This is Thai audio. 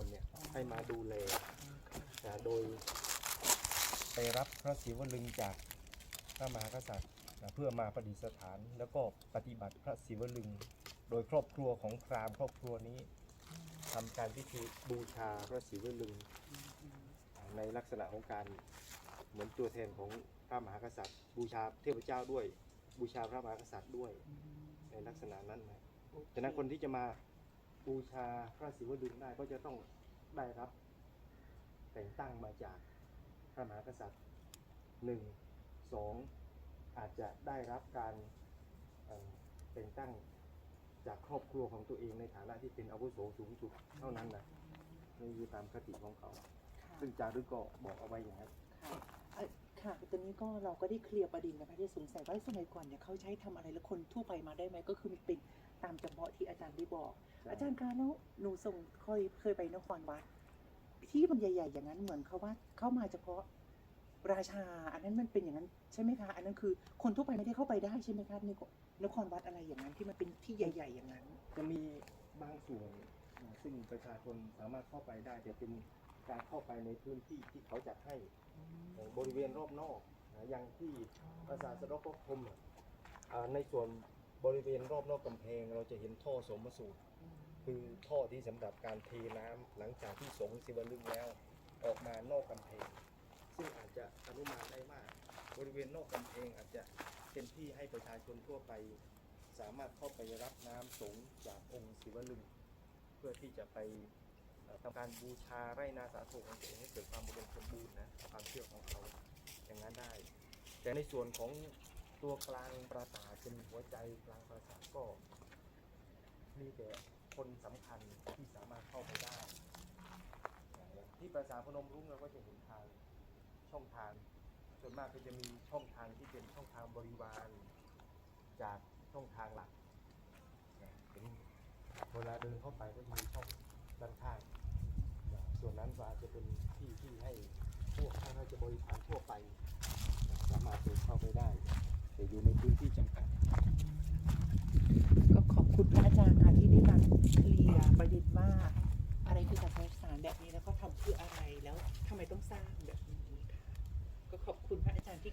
รเนี่ยให้มาดูแลนะโดยไปรับพระศิวลึงจากพระมหากษัตริย์นะเพื่อมาประดิษฐาน แล้วก็ปฏิบัติพระศิวลึง โดยครอบครัวของพราหมณ์ครอบครัวนี้ทำการพิธีบูชาพระศิวลึง ในลักษณะของการเหมือนตัวแทนของพระมหากษัตริย์ บูชาเทพเจ้าด้วย บูชาพระมหากษัตริย์ด้วย ในลักษณะนั้นนะฉะนั้นคนที่จะมา บูชาพระศิวลึงได้ก็จะต้องได้รับ แต่งตั้งมาจากพระมหากษัตริย์หนึ่งสองอาจจะได้รับการเอ่อแต่งตั้งจากครอบครัวของตัวเองในฐานะที่เป็นอาวุโสสูงสุดเท่านั้นนะนี่คือตามคติของเขา ซึ่งจารึกก็บอกเอาไว้อย่างนั้นค่ะเอ่อค่ะ ตอนนี้ก็เราก็ได้เคลียร์ประเด็นนะคะที่สงสัยว่าสมัยก่อนเนี่ยเขาใช้ทำอะไรแล้วคนทั่วไปมาได้ไหมก็คือมันเป็นตามจำเพาะที่อาจารย์ได้บอก อาจารย์คะแล้วหนูส่งเคยเคยไปนครวัดที่มันใหญ่ๆ อย่างนั้นเหมือนเขาว่าเข้ามาเฉพาะราชา อันนั้นมันเป็นอย่างนั้นใช่ไหมคะ อันนั้นคือคนทั่วไปไม่ได้เข้าไปได้ใช่ไหมคะในนครวัดอะไรอย่างนั้นที่มันเป็นที่ใหญ่ ๆ อย่างนั้น จะมีบางส่วนนะซึ่งประชาชนสามารถเข้าไปได้แต่เป็นการเข้าไปในพื้นที่ที่เขาจัดให้ บริเวณรอบนอกนะอย่างที่ปราสาทสะดอกคมอะอ่าในส่วนบริเวณรอบนอกกำแพง เราจะเห็นท่อสมสูตร คือท่อที่สำหรับการเทน้ำหลังจากที่สงศิวลึงแล้ว ออกมานอกกำแพง ซึ่งอาจจะอนุมานได้ว่าบริเวณนอกกำแพงอาจจะเป็นที่ให้ประชาชนทั่วไป สามารถเข้าไปรับน้ำสงฆ์จากองค์ศิวลึง เพื่อที่จะไปเอ่อทำการบูชาไร่นาสาโทของตัวเองให้เกิดความอุดมสมบูรณ์นะความ ได้ แต่ในส่วนของตัวกลางปราสาทเป็นหัวใจกลางปราสาทก็ มีแต่คนสำคัญที่สามารถเข้าไปได้อย่างที่ปราสาทพนมรุ้งเราก็จะเห็นทางช่องทาง ส่วนมากก็จะมีช่องทางที่เป็นช่องทางบริวารจากช่องทางหลักเห็นเวลาเดินเข้าไปก็จะมีช่องด้านข้าง ส่วนนั้นก็อาจจะเป็นที่ที่ให้พวกข้าราชบริพารทั่วไปนะสามารถ เข้าไปได้ แต่อยู่ในพื้นที่จำกัด ก็ขอบคุณพระอาจารย์ค่ะที่ได้มาเคลียร์ประเด็นว่าอะไรคือศารสานแบบนี้แล้วก็ทำเพื่ออะไรแล้วทำไมต้องสร้างแบบนี้ค่ะก็ขอบคุณพระอาจารย์ที่